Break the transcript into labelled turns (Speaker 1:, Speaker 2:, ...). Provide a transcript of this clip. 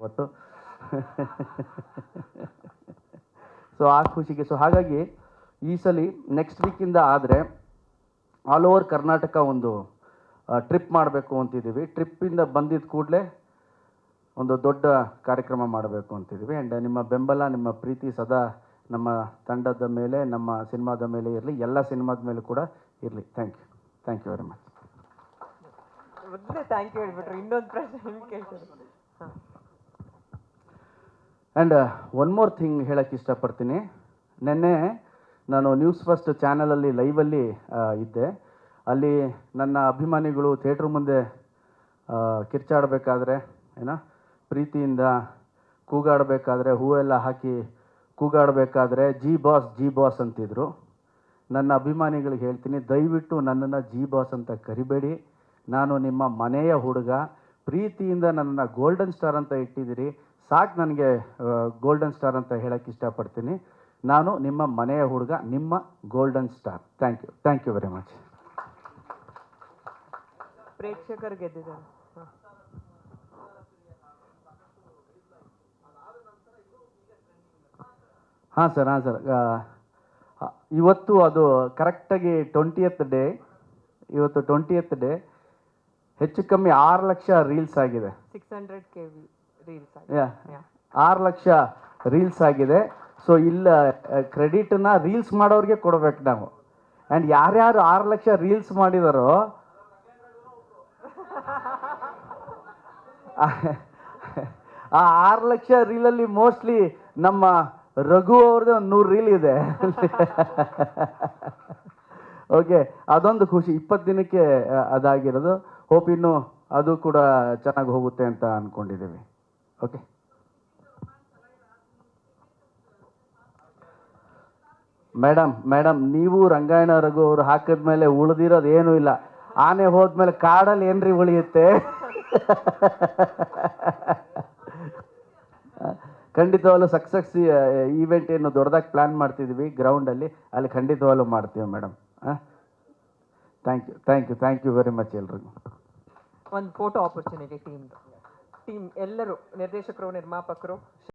Speaker 1: ಇವತ್ತು. ಸೊ ಆ ಖುಷಿಗೆ ಸೊ ಹಾಗಾಗಿ ಈ ಸಲ ನೆಕ್ಸ್ಟ್ ವೀಕಿಂದ ಆದರೆ ಆಲ್ ಓವರ್ ಕರ್ನಾಟಕ ಒಂದು ಟ್ರಿಪ್ ಮಾಡಬೇಕು ಅಂತಿದ್ದೀವಿ. ಟ್ರಿಪ್ಪಿಂದ ಬಂದಿದ್ದ ಕೂಡಲೇ ಒಂದು ದೊಡ್ಡ ಕಾರ್ಯಕ್ರಮ ಮಾಡಬೇಕು ಅಂತಿದ್ದೀವಿ. ಆ್ಯಂಡ್ ನಿಮ್ಮ ಬೆಂಬಲ, ನಿಮ್ಮ ಪ್ರೀತಿ ಸದಾ ನಮ್ಮ ತಂಡದ ಮೇಲೆ, ನಮ್ಮ ಸಿನಿಮಾದ ಮೇಲೆ ಇರಲಿ, ಎಲ್ಲ ಸಿನಿಮಾದ ಮೇಲೆ ಕೂಡ ಇರಲಿ. Thank you thank you very much
Speaker 2: ಮೊದಲೇ ಥ್ಯಾಂಕ್ ಯು ಹೇಳ್ಬಿಟ್ರು. ಇನ್ನೊಂದು ಪ್ರಶ್ನೆ ಹಾಂ.
Speaker 1: ಆ್ಯಂಡ್ ಒನ್ ಮೋರ್ ಥಿಂಗ್ ಹೇಳೋಕ್ಕೆ ಇಷ್ಟಪಡ್ತೀನಿ. ನಿನ್ನೆ ನಾನು ನ್ಯೂಸ್ ಫಸ್ಟ್ ಚಾನಲಲ್ಲಿ ಲೈವಲ್ಲಿ ಇದ್ದೆ. ಅಲ್ಲಿ ನನ್ನ ಅಭಿಮಾನಿಗಳು ಥಿಯೇಟ್ರ್ ಮುಂದೆ ಕಿರ್ಚಾಡಬೇಕಾದ್ರೆ, ಏನ, ಪ್ರೀತಿಯಿಂದ ಕೂಗಾಡಬೇಕಾದ್ರೆ, ಹೂವೆಲ್ಲ ಹಾಕಿ ಕೂಗಾಡಬೇಕಾದ್ರೆ, ಜಿ ಬಾಸ್ ಜಿ ಬಾಸ್ ಅಂತಿದ್ರು. ನನ್ನ ಅಭಿಮಾನಿಗಳಿಗೆ ಹೇಳ್ತೀನಿ, ದಯವಿಟ್ಟು ನನ್ನನ್ನು ಜಿ ಬಾಸ್ ಅಂತ ಕರಿಬೇಡಿ. ನಾನು ನಿಮ್ಮ ಮನೆಯ ಹುಡುಗ. ಪ್ರೀತಿಯಿಂದ ನನ್ನನ್ನು ಗೋಲ್ಡನ್ ಸ್ಟಾರ್ ಅಂತ ಇಟ್ಟಿದ್ದೀರಿ. ಸಾಕು ನನಗೆ ಗೋಲ್ಡನ್ ಸ್ಟಾರ್ ಅಂತ ಹೇಳಕ್ಕೆ ಇಷ್ಟಪಡ್ತೀನಿ. ನಾನು ನಿಮ್ಮ ಮನೆಯ ಹುಡುಗ ನಿಮ್ಮ golden star thank you thank you very much
Speaker 2: ಪ್ರೇಕ್ಷಕರು ಗೆದ್ದಿದ್ದಾರೆ. ಹಾಂ.
Speaker 1: ಹಾಂ ಸರ್ ಹಾಂ ಸರ್. ಇವತ್ತು ಅದು ಕರೆಕ್ಟಾಗಿ ಟ್ವೆಂಟಿಯತ್ ಡೇ ಇವತ್ತು ಟ್ವೆಂಟಿಯತ್ ಡೇ ಹೆಚ್ಚು ಕಮ್ಮಿ ಆರು ಲಕ್ಷ ರೀಲ್ಸ್ ಆಗಿದೆ.
Speaker 2: ಸಿಕ್ಸ್ ಹಂಡ್ರೆಡ್ ಕೆ ವಿ
Speaker 1: ಆರು ಲಕ್ಷ ರೀಲ್ಸ್ ಆಗಿದೆ. ಸೊ ಇಲ್ಲ ಕ್ರೆಡಿಟ್ನ ರೀಲ್ಸ್ ಮಾಡೋರಿಗೆ ಕೊಡ್ಬೇಕು ನಾವು. ಆ್ಯಂಡ್ ಯಾರ್ಯಾರು ಆರು ಲಕ್ಷ ರೀಲ್ಸ್ ಮಾಡಿದಾರೋ ಆ ಆರು ಲಕ್ಷ ರೀಲಲ್ಲಿ ಮೋಸ್ಟ್ಲಿ ನಮ್ಮ ರಘು ಅವ್ರದ್ದು ಒಂದು ನೂರು ರೀಲ್ ಇದೆ. ಓಕೆ ಅದೊಂದು ಖುಷಿ. ಇಪ್ಪತ್ತು ದಿನಕ್ಕೆ ಅದಾಗಿರೋದು. ಹೋಪ್ ಇನ್ನು ಅದು ಕೂಡ ಚೆನ್ನಾಗಿ ಹೋಗುತ್ತೆ ಅಂತ ಅಂದ್ಕೊಂಡಿದ್ದೀವಿ ಓಕೆ ಮೇಡಮ್ ಮೇಡಮ್ ನೀವು ರಂಗಾಯಣ ರಘು ಅವರು ಹಾಕಿದ್ಮೇಲೆ ಉಳಿದಿರೋದು ಏನೂ ಇಲ್ಲ. ಆನೆ ಹೋದ್ಮೇಲೆ ಕಾಡಲ್ಲಿ ಏನ್ರಿ ಉಳಿಯುತ್ತೆ? ಖಂಡಿತವಾಗ್ಲೂ ಸಕ್ಸಸ್ ಈವೆಂಟ್ ಏನು ದೊಡ್ಡದಾಗಿ ಪ್ಲ್ಯಾನ್ ಮಾಡ್ತಿದ್ವಿ ಗ್ರೌಂಡಲ್ಲಿ ಅಲ್ಲಿ. ಖಂಡಿತವಾಗ್ಲೂ ಮಾಡ್ತೀವಿ madam thank you thank you thank you very much ಎಲ್ರಿಗೂ.
Speaker 2: ಒಂದು ಫೋಟೋ ಆಪರ್ಚುನಿಟಿ ಟೀಮ್ ಟೀಮ್ ಎಲ್ಲರೂ ನಿರ್ದೇಶಕರು ನಿರ್ಮಾಪಕರು